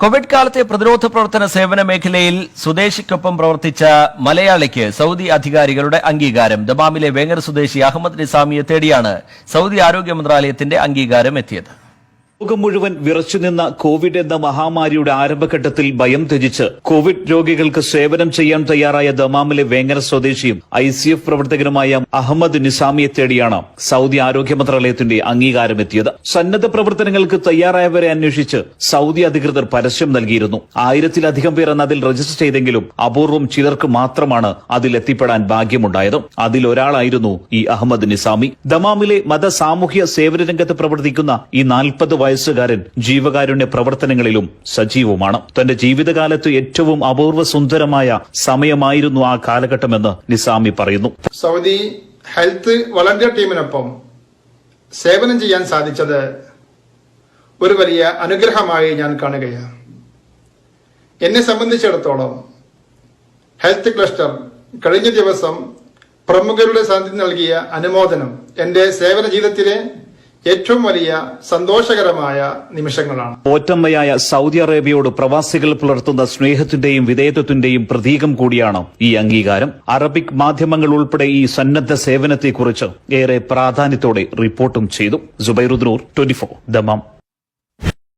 Covid കാലത്തെ പ്രതിരോധ പ്രവർത്തന സേവന മേഖലയിൽ സ്വദേശിക്കൊപ്പം പ്രവർത്തിച്ച മലയാളിക്ക് സൗദി അധികാരികളുടെ അംഗീകാരം. ദമാമിലെ വേങ്ങര സ്വദേശി അഹമ്മദ് നിസാമിയെ തേടിയാണ് സൗദി ആരോഗ്യ മന്ത്രാലയത്തിന്റെ അംഗീകാരം എത്തിയത് ലോകം മുഴുവൻ വിറച്ചുനിന്ന കോവിഡ് എന്ന മഹാമാരിയുടെ ആരംഭഘട്ടത്തിൽ ഭയം ത്യജിച്ച് കോവിഡ് രോഗികൾക്ക് സേവനം ചെയ്യാൻ തയ്യാറായ ദമാമിലെ വേങ്ങര സ്വദേശിയും ഐ സി എഫ് പ്രവർത്തകനുമായ അഹമ്മദ് നിസാമിയെ തേടിയാണ് സൗദി ആരോഗ്യ മന്ത്രാലയത്തിന്റെ അംഗീകാരമെത്തിയത്. സന്നദ്ധ പ്രവർത്തനങ്ങൾക്ക് തയ്യാറായവരെ അന്വേഷിച്ച് സൗദി അധികൃതർ പരസ്യം നൽകിയിരുന്നു. ആയിരത്തിലധികം പേർ അന്ന് അതിൽ രജിസ്റ്റർ ചെയ്തെങ്കിലും അപൂർവം ചിലർക്ക് മാത്രമാണ് അതിൽ എത്തിപ്പെടാൻ ഭാഗ്യമുണ്ടായത്. അതിലൊരാളായിരുന്നു ഈ അഹമ്മദ് നിസാമി. ദമാമിലെ മത സാമൂഹ്യ സേവന രംഗത്ത് പ്രവർത്തിക്കുന്ന ഈ നാൽപ്പത് വയസ്സുകാരൻ ജീവകാരുണ്യ പ്രവർത്തനങ്ങളിലും സജീവമാണ്. തന്റെ ജീവിതകാലത്ത് ഏറ്റവും അപൂർവ സുന്ദരമായ സമയമായിരുന്നു ആ കാലഘട്ടമെന്ന് നിസാമി പറയുന്നു. സൗദി ഹെൽത്ത് വളണ്ടിയർ ടീമിനൊപ്പം സേവനം ചെയ്യാൻ സാധിച്ചത് ഒരു വലിയ അനുഗ്രഹമായി ഞാൻ കാണുകയാണ്. എന്നെ സംബന്ധിച്ചിടത്തോളം ഹെൽത്ത് ക്ലസ്റ്റർ കഴിഞ്ഞ ദിവസം പ്രമുഖരുടെ സാന്നിധ്യം നൽകിയ അനുമോദനം എന്റെ സേവന ജീവിതത്തിലെ ഏറ്റവും വലിയ സന്തോഷകരമായ നിമിഷങ്ങളാണ്. ഓറ്റമ്മയായ സൗദി അറേബ്യയോട് പ്രവാസികൾ പുലർത്തുന്ന സ്നേഹത്തിന്റെയും വിധേയത്വത്തിന്റെയും പ്രതീകം കൂടിയാണ് ഈ അംഗീകാരം. അറബിക് മാധ്യമങ്ങൾ ഉൾപ്പെടെ ഈ സന്നദ്ധ സേവനത്തെക്കുറിച്ച് ഏറെ പ്രാധാന്യത്തോടെ റിപ്പോർട്ടും ചെയ്തു. Jubairudnoor twenty four Dammam.